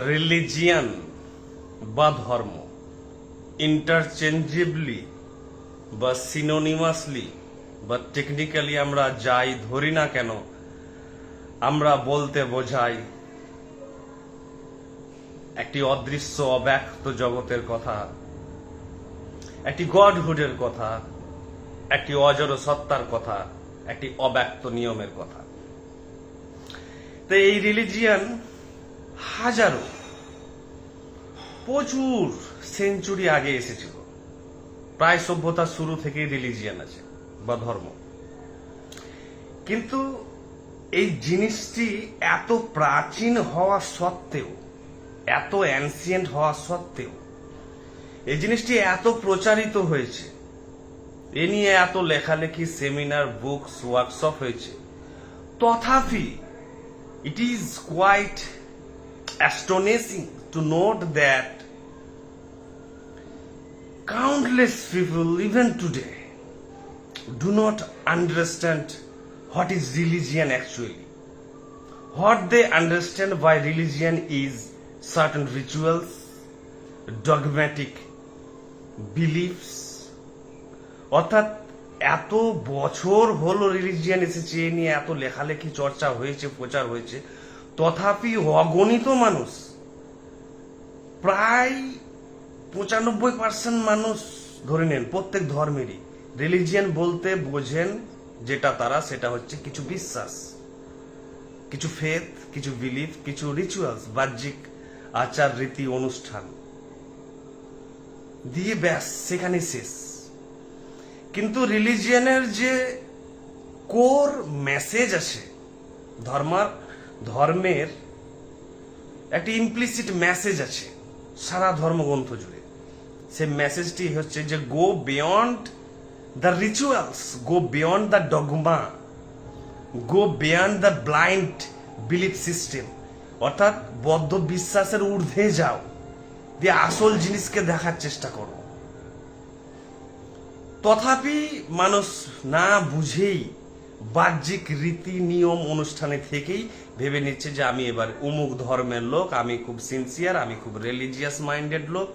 Religion বা ধর্ম, ইন্টারচেঞ্জেবলি বা সিনোনিমাসলি বা টেকনিক্যালি আমরা যাই ধরি না কেন, আমরা বলতে বোঝাই একটি অদৃশ্য, অব্যক্ত জগতের কথা, একটি গডহুডের কথা, একটি অজর সত্তার কথা, একটি অব্যক্ত নিয়মের কথা। তো এই রিলিজিয়ান হাজারো। প্রচুর সেঞ্চুরি আগে এসেছিল। প্রায় সভ্যতার শুরু থেকেই রিলিজিয়ান আছে বা ধর্ম। কিন্তু এই জিনিসটি এত প্রাচীন হওয়া সত্ত্বেও, এত অ্যানসিয়েন্ট হওয়া সত্ত্বেও, এই জিনিসটি এত প্রচারিত হয়েছে। এ নিয়ে এত লেখালেখি সেমিনার বুকস ওয়ার্কশপ হয়েছে। তথাপি it is quite astonishing to note that countless people, even today, do not understand what is religion actually. What they understand by religion is certain rituals, dogmatic beliefs, অর্থাৎ এত বছর হলো religion এসেছে নিয়ে এত লেখালেখি চর্চা হয়েছে প্রচার হয়েছে তথাপি অগণিত মানুষ। প্রায় পঁচানব্বই পার্সেন্ট মানুষ ধরে নেন, প্রত্যেক ধর্মেরই। রিলিজিয়ান বলতে বোঝেন যেটা তারা, সেটা হচ্ছে কিছু বিশ্বাস, কিছু ফেথ কিছু বিলিফ কিছু রিচুয়ালস বাহ্যিক আচার, রীতি, অনুষ্ঠান। দিয়ে ব্যাস, সেখানে শেষ। কিন্তু রিলিজিয়ানের যে কোর মেসেজ আছে, ধর্মার ধর্মের একটি ইমপ্লিসিট মেসেজ আছে, সারা ধর্মগ্রন্থ জুড়ে। সে মেসেজটি হচ্ছে যে go beyond the rituals go beyond the dogma go beyond the blind belief system অর্থাৎ বদ্ধ বিশ্বাসের ঊর্ধ্বে যাও, দিয়ে আসল জিনিসকে দেখার চেষ্টা করো। তথাপি মানুষ না বুঝেই বাহ্যিক রীতি নিয়ম অনুষ্ঠানে থেকেই ভেবে নিচ্ছে যে আমি এবার উমুক ধর্মের লোক, আমি খুব সিনসিয়ার আমি খুব রিলিজিয়াস মাইন্ডেড লোক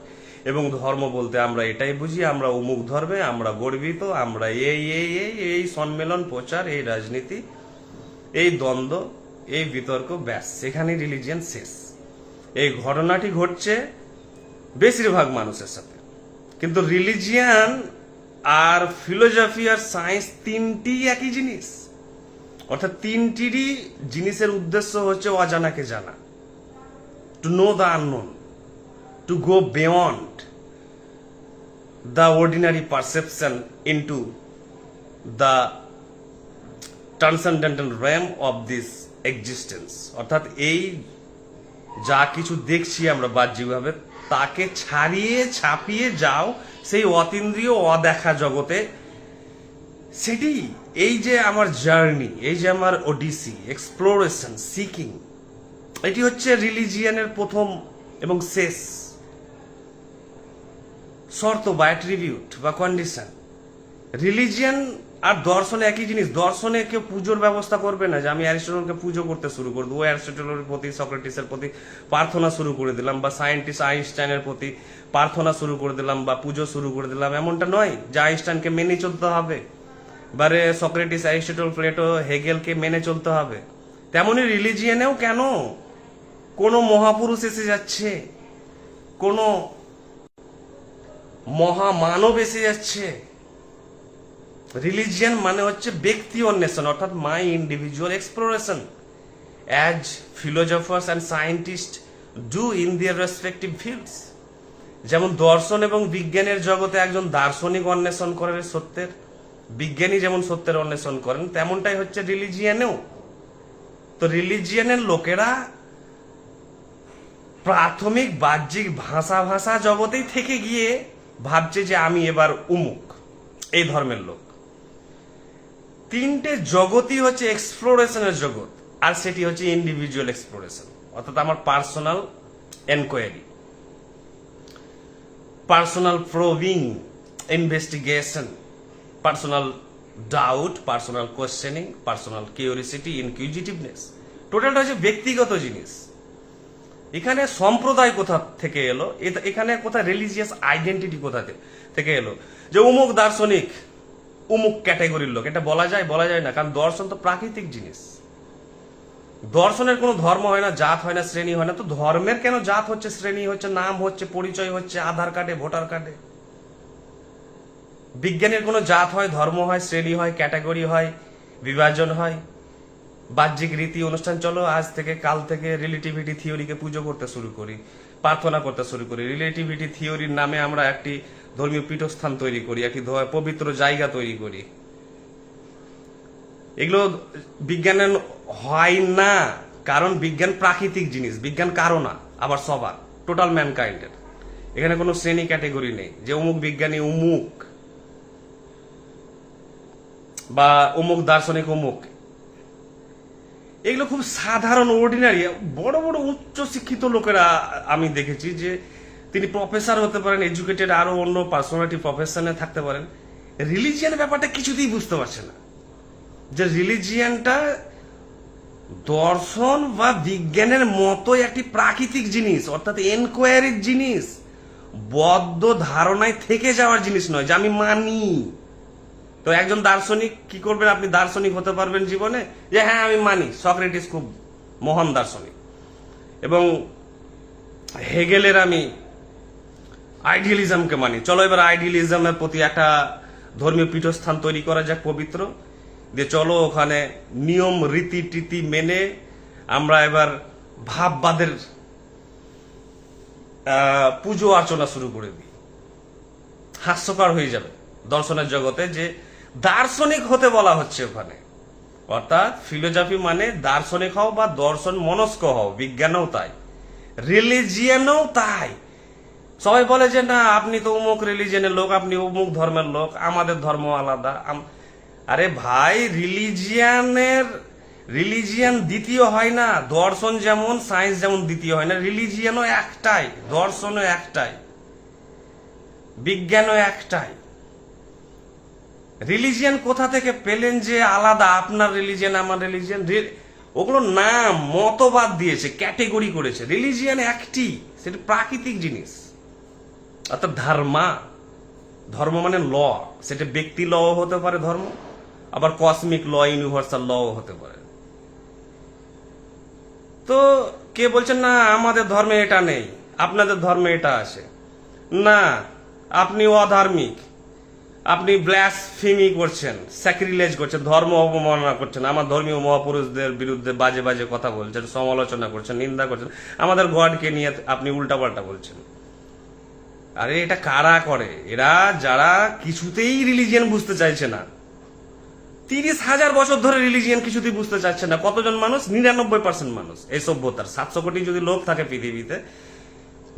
এবং ধর্ম বলতে আমরা এটাই বুঝি, আমরা উমুক ধর্মে, আমরা গর্বিত, আমরা এই এই এই এই সম্মেলন, প্রচার, এই রাজনীতি, এই দ্বন্দ্ব, এই বিতর্ক, ব্যাস, সেখানে রিলিজিয়ান শেষ। এই ঘটনাটি ঘটছে বেশিরভাগ মানুষের সাথে। কিন্তু রিলিজিয়ান আর ফিলোজফি আর সায়েন্স তিনটি একই জিনিস। অর্থাৎ তিনটিরই জিনিসের উদ্দেশ্য হচ্ছে অজানাকে জানা। To know the unknown to go beyond the ordinary perception into the transcendental realm of this existence অর্থাৎ এই যা কিছু দেখছি আমরা বাহ্যিকভাবে, তাকে ছাড়িয়ে ছাপিয়ে যাও সেই অতীন্দ্রিয় অদেখা জগতে। সেটি এই যে আমার জার্নি, এই যে আমার ওডিসি, এক্সপ্লোরেশন, সিকিং, এটি হচ্ছে রিলিজিয়ানের প্রথম এবং শেষ। শর্ত বা অ্যাট্রিবিউট বা কন্ডিশন। রিলিজিয়ান আর দর্শনে একই জিনিস, দর্শনে কেউ পুজোর ব্যবস্থা করবে না যে আমি অ্যারিস্টটলকে পুজো করতে শুরু করে দেবো অ্যারিস্টটলের প্রতি, সক্রেটিসের প্রতি প্রার্থনা শুরু করে দিলাম বা সায়েন্টিস্ট আইনস্টাইনের প্রতি প্রার্থনা শুরু করে দিলাম বা পুজো শুরু করে দিলাম। এমনটা নয় যে আইনস্টাইনকে মেনে চলতে হবে। বারে সক্রেটিস, অ্যারিস্টটল, প্লেটো, হেগেলকে মেনে চলতে হবে। তেমনই রিলিজিয়ানেও কেন? কোনো মহাপুরুষ এসে যাচ্ছে। কোনো মহামানব এসে যাচ্ছে। রিলিজিয়ান মানে হচ্ছে ব্যক্তি অন্বেষণ অর্থাৎ my individual exploration as philosophers and scientist do in their respective fields যেমন দর্শন এবং বিজ্ঞানের জগতে একজন দার্শনিক অন্বেষণ করে সত্যের, বিজ্ঞানী যেমন সত্যের অন্বেষণ করেন, তেমনটাই হচ্ছে রিলিজিয়ানেও। তো রিলিজিয়ানের লোকেরা প্রাথমিক বাহ্যিক ভাষা ভাষা জগতেই থেকে গিয়ে ভাবছে যে আমি এবার উমুক। এই ধর্মের লোক। তিনটে জগতই হচ্ছে এক্সপ্লোরেশনের জগৎ, আর সেটি হচ্ছে ইন্ডিভিজুয়াল এক্সপ্লোরেশন অর্থাৎ আমার personal enquiry personal proving investigation personal doubt personal questioning personal curiosity inquisitiveness টোটালটা হচ্ছে ব্যক্তিগত জিনিস। এখানে সম্প্রদায় কোথা থেকে এলো? এখানে কোথায় রিলিজিয়াস আইডেন্টিটি কোথা থেকে এলো? যে অমুক দার্শনিক অমুক ক্যাটাগরির লোক। এটা বলা যায় বলা যায় না, কারণ দর্শন তো প্রাকৃতিক জিনিস। দর্শনের কোনো ধর্ম হয় না, জাত হয় না, শ্রেণি হয় না। তো ধর্মের কেন জাত হচ্ছে, শ্রেণি হচ্ছে, নাম হচ্ছে, পরিচয় হচ্ছে, আধার কার্ডে, ভোটার কার্ডে? বিজ্ঞানের কোনো জাত হয়, ধর্ম হয়, শ্রেণি হয়, ক্যাটাগরি হয়, বিভাজন হয়। বাহ্যিক রীতি, অনুষ্ঠান, চলো, আজ থেকে, কাল থেকে, রিলেটিভিটি, থিওরিকে পুজো করতে শুরু করি। প্রার্থনা করতে শুরু করি। রিলেটিভিটি থিওরির নামে আমরা একটি ধর্মীয় পীঠস্থান তৈরি করি, একটি পবিত্র জায়গা তৈরি করি। এগুলো বিজ্ঞানের হয় না, কারণ বিজ্ঞান প্রাকৃতিক জিনিস, বিজ্ঞান কারও না, আবার সবার টোটাল ম্যানকাইন্ডের এখানে কোনো শ্রেণি ক্যাটেগরি নেই, যে অমুক বিজ্ঞানী অমুক, বা অমুক দার্শনিক অমুক এগুলো খুব সাধারণ অর্ডিনারি বড় বড়, উচ্চ শিক্ষিত লোকেরা আমি দেখেছি যে তিনি প্রফেসর হতে পারেন এডুকেটেড আরও অন্য পার্সোনালিটি প্রফেশনে থাকতে পারেন। রিলিজিয়ান ব্যাপারটা কিছুতেই বুঝতে পারছে না। যে রিলিজিয়ানটা দর্শন বা বিজ্ঞানের মতোই একটি প্রাকৃতিক জিনিস, অর্থাৎ এনকোয়ারির জিনিস, বদ্ধ ধারণায় থেকে যাওয়ার জিনিস নয়, যে আমি মানি। তো একজন দার্শনিক কি করবেন? আপনি দার্শনিক হতে পারবেন জীবনে? যে হ্যাঁ আমি মানি। সক্রেটিস খুব মহান দার্শনিক। এবং হেগেলের আমি আইডিয়ালিজমকে মানি। চলো এবার আইডিয়ালিজমের প্রতি একটা ধর্মীয় পীঠস্থান তৈরি করা যাক পবিত্র। যে চলো ওখানে নিয়ম, রীতি, টিতি মেনে আমরা এবার ভাববাদের পুজো অর্চনা শুরু করে দিই। হাস্যকর হয়ে যাবে দর্শনের জগতে যে দার্শনিক হতে বলা হচ্ছে ওখানে। অর্থাৎ ফিলোজফি মানে দার্শনিক হও বা দর্শন মনস্ক হও, বিজ্ঞানও তাই। রিলিজিয়ানও তাই। সবাই বলে যে, না, আপনি তো অমুক রিলিজিয়ানের লোক, আপনি অমুক ধর্মের লোক, আমাদের ধর্ম আলাদা। আরে ভাই, রিলিজিয়ানের, রিলিজিয়ান দ্বিতীয় হয় না। দর্শন যেমন, সায়েন্স যেমন দ্বিতীয় হয় না। রিলিজিয়ানও একটাই, দর্শনও একটাই, বিজ্ঞানও একটাই। রিলিজিয়ান কোথা থেকে পেলেন যে আলাদা? আপনার রিলিজিয়ান আমার রিলিজিয়ান ওগুলো নাম, মতবাদ দিয়েছে ক্যাটেগরি করেছে। রিলিজিয়ান একটি, সেটা প্রাকৃতিক জিনিস। অর্থাৎ ধর্মা। ধর্ম মানে ল। সেটা ব্যক্তি ল হতে পারে ধর্ম, আবার কসমিক ল ইউনিভার্সাল ল হতে পারে। তো কে বলছেন, না, আমাদের ধর্মে এটা নেই। আপনাদের ধর্মে এটা আছে। না আপনি অধার্মিক। আপনি ব্লাসফেমি করছেন স্যাক্রিলেজ করছেন, ধর্ম অবমাননা করছেন, আমার ধর্মীয় মহাপুরুষদের বিরুদ্ধে বাজে বাজে কথা বলছেন, সমালোচনা করছেন, নিন্দা করছেন, আমাদের গডকে নিয়ে আপনি উল্টাপাল্টা বলছেন। আরে এটা কারা করে? এরা যারা কিছুতেই রিলিজিয়ান বুঝতে চাইছে না। তিরিশ হাজার বছর ধরে রিলিজিয়ান কিছুতেই বুঝতে চাচ্ছে না। কতজন মানুষ? নিরানব্বই পার্সেন্ট মানুষ। এই সভ্যতার সাতশো কোটি যদি লোক থাকে পৃথিবীতে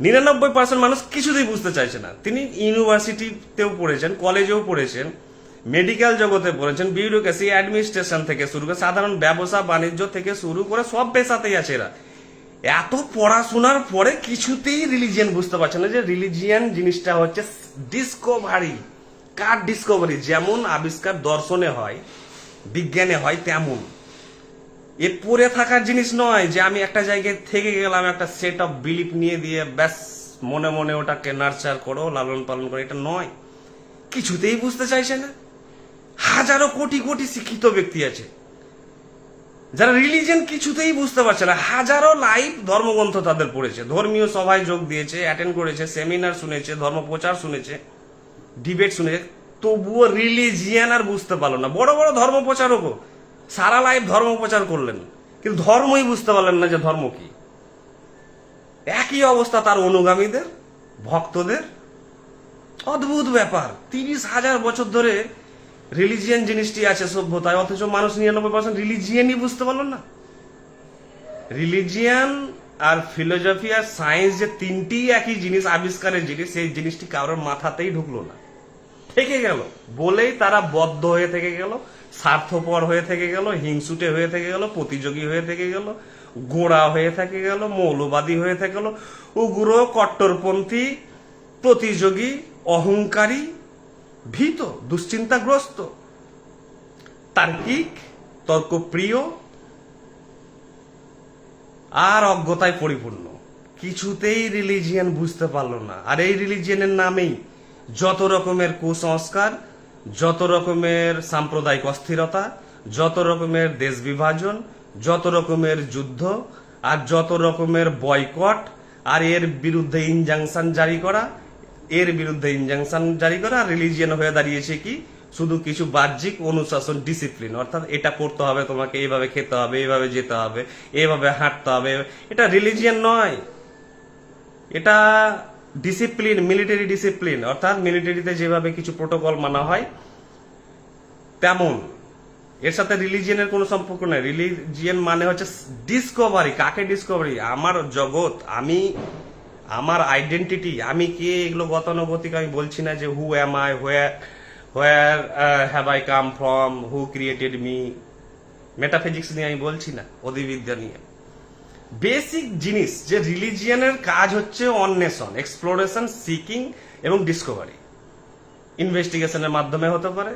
নিরানব্বই পার্সেন্ট মানুষ কিছুতেই বুঝতে চাইছে না। তিনি ইউনিভার্সিটিতেও পড়েছেন, কলেজেও পড়েছেন, মেডিকেল জগতে পড়েছেন, বিউরোক্রেসি, অ্যাডমিনিস্ট্রেশন থেকে শুরু করে, সাধারণ ব্যবসা, বাণিজ্য থেকে শুরু করে সব পেশাতেই আছে এরা। এত পড়াশোনার পরে কিছুতেই রিলিজিয়ান বুঝতে পারছে না যে রিলিজিয়ান জিনিসটা হচ্ছে ডিসকভারি কার ডিসকভারি যেমন আবিষ্কার দর্শনে হয়, বিজ্ঞানে হয়, তেমন। এ পড়ে থাকার জিনিস নয় যে আমি একটা জায়গায় থেকে গেলাম, একটা সেট অফ বিলিফ নিয়ে দিয়ে ব্যাস মনে মনে ওটাকে নার্চার করো, লালন পালন করো, এটা নয়। কিছুতেই বুঝতে চাইছে না। হাজারো কোটি কোটি শিক্ষিত ব্যক্তি আছে। যারা রিলিজিয়ন কিছুতেই বুঝতে পারছে না, হাজারো লাইভ ধর্মগ্রন্থ তাদের পড়েছে। ধর্মীয় সভায় যোগ দিয়েছে অ্যাটেন্ড করেছে সেমিনার শুনেছে ধর্ম প্রচার শুনেছে ডিবেট শুনেছে। তবুও রিলিজিয়ান আর বুঝতে পারল না। বড় বড় ধর্ম প্রচারকও সারা লাইফ ধর্ম প্রচার করলেন। কিন্তু ধর্মই বুঝতে পারলেন না যে ধর্ম কি। একই অবস্থা তার অনুগামীদের, ভক্তদের। অদ্ভুত ব্যাপার। তিরিশ হাজার বছর ধরে রিলিজিয়ান জিনিসটি আছে সভ্যতায়, অথচ মানুষ নিরানব্বই পার্সেন্ট রিলিজিয়ানই বুঝতে পারল না। রিলিজিয়ান আর ফিলোসফি আর সায়েন্স যে তিনটি একই জিনিস, আবিষ্কারের জিনিস, সেই জিনিসটি কারোর মাথাতেই ঢুকলো না। থেকে গেল। বলেই তারা বদ্ধ হয়ে থেকে গেল। স্বার্থপর হয়ে থেকে গেল, হিংসুটে হয়ে থেকে গেল, প্রতিযোগী হয়ে থেকে গেল, গোড়া হয়ে থেকে গেল, মৌলবাদী হয়ে থেকে গেল। উগ্র, কট্টরপন্থী, প্রতিযোগী, অহংকারী, ভীত, দুশ্চিন্তাগ্রস্ত। তার্কিক, তর্কপ্রিয় আর অজ্ঞতায় পরিপূর্ণ। কিছুতেই রিলিজিয়ান বুঝতে পারল না। আর এই রিলিজিয়ানের নামেই যত রকমের কুসংস্কার যত রকমের সাম্প্রদায়িক অস্থিরতা, যত রকমের দেশ বিভাজন, যত রকমের যুদ্ধ আর যত রকমের বয়কট আর এর বিরুদ্ধে ইনজাংশন জারি করা, এর বিরুদ্ধে ইনজাংশন জারি করা রিলিজিয়ান হয়ে দাঁড়িয়েছে কি? শুধু কিছু বাহ্যিক অনুশাসন ডিসিপ্লিন অর্থাৎ এটা করতে হবে তোমাকে, এইভাবে খেতে হবে, এইভাবে যেতে হবে, এইভাবে হাঁটতে হবে, এটা রিলিজিয়ান নয়। এটা ডিসিপ্লিন মিলিটারি ডিসিপ্লিন অর্থাৎ মিলিটারিতে যেভাবে কিছু প্রোটোকল মানা হয়, তেমন। এর সাথে রিলিজিয়নের কোনো সম্পর্ক নেই। রিলিজিয়ন মানে হচ্ছে ডিসকভারি কাকে ডিসকভারি আমার জগৎ, আমি, আমার আইডেন্টিটি আমি কে? এগুলো গতানুগতিক আমি বলছি না যে who am I where where have I come from who created me metaphysics নিয়ে আমি বলছি না, অধিবিদ্যা নিয়ে। বেসিক জিনিস যে রিলিজিয়ানের কাজ হচ্ছে অন্বেষণ এক্সপ্লোরেশন সিকিং এবং ডিসকভারি ইনভেস্টিগেশনের মাধ্যমে হতে পারে,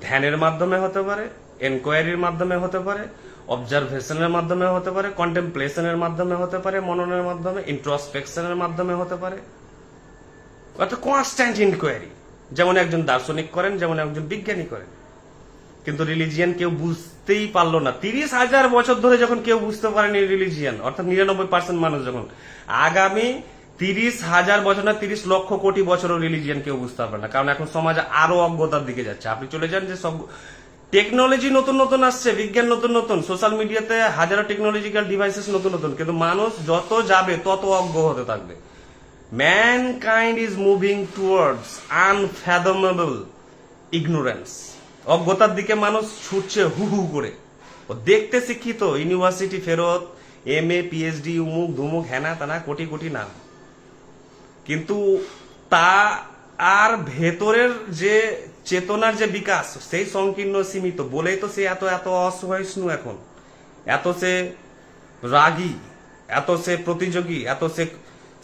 ধ্যানের মাধ্যমে হতে পারে এনকোয়ারির মাধ্যমে হতে পারে অবজারভেশনের মাধ্যমে হতে পারে কন্টেম্পলেশনের মাধ্যমে হতে পারে, মননের মাধ্যমে ইন্ট্রোস্পেকশনের মাধ্যমে হতে পারে। অর্থাৎ কনস্ট্যান্ট ইনকোয়ারি যেমন একজন দার্শনিক করেন, যেমন একজন বিজ্ঞানী করেন। কিন্তু রিলিজিয়ান কেউ বুঝতেই পারল না। তিরিশ হাজার বছর ধরে যখন কেউ বুঝতে পারেনি রিলিজিয়ান অর্থাৎ নিরানব্বই পার্সেন্ট মানুষ যখন, আগামী তিরিশ হাজার বছর না, তিরিশ লক্ষ কোটি বছরও রিলিজিয়ান কেউ বুঝতে পারবে না। কারণ এখন সমাজ আরও অজ্ঞতার দিকে যাচ্ছে। আপনি চলে যান যে সব টেকনোলজি নতুন নতুন আসছে, বিজ্ঞান নতুন নতুন সোশ্যাল মিডিয়াতে হাজারো টেকনোলজিক্যাল ডিভাইসেস নতুন নতুন, কিন্তু মানুষ যত যাবে, তত অজ্ঞ হতে থাকবে। Mankind is moving towards unfathomable ignorance অজ্ঞতার দিকে মানুষ ছুটছে হু হু করে। ও দেখতে শিক্ষিত, ইউনিভার্সিটি ফেরত এম এ পিএইচডি উমুক ধুমুক হ্যানা তানা, কোটি কোটি নাম। কিন্তু তা আর ভেতরের যে চেতনার যে বিকাশ, সেই সংকীর্ণ সীমিত। বলেই তো সে এত এত অসহিষ্ণু এখন। এত সে রাগী, এত সে প্রতিযোগী, এত সে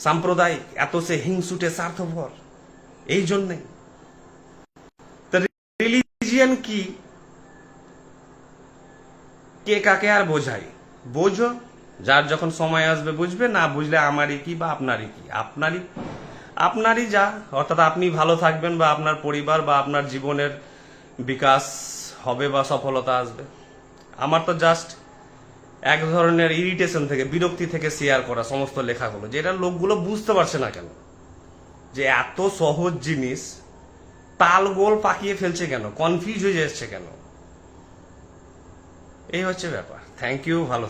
সাম্প্রদায়িক, এত সে হিংসুটে স্বার্থপর। এই জন্যে রিলিজিয়ান কি কে কাকে আর বোঝায়? বোঝো, যার যখন সময় আসবে বুঝবে, না বুঝলে আমারই কি বা আপনারই কি? আপনারই আপনারই যা, অর্থাৎ আপনি ভালো থাকবেন বা আপনার পরিবার বা আপনার জীবনের বিকাশ হবে বা সফলতা আসবে। আমার তো জাস্ট এক ধরনের ইরিটেশন থেকে, বিরক্তি থেকে শেয়ার করা সমস্ত লেখাগুলো, যেটা লোকগুলো বুঝতে পারছে না কেন? যে এত সহজ জিনিস তালগোল পাকিয়ে ফেলছে কেন? কনফিউজ হয়ে যাচ্ছে কেন? এই হচ্ছে ব্যাপার। থ্যাংক ইউ ভালো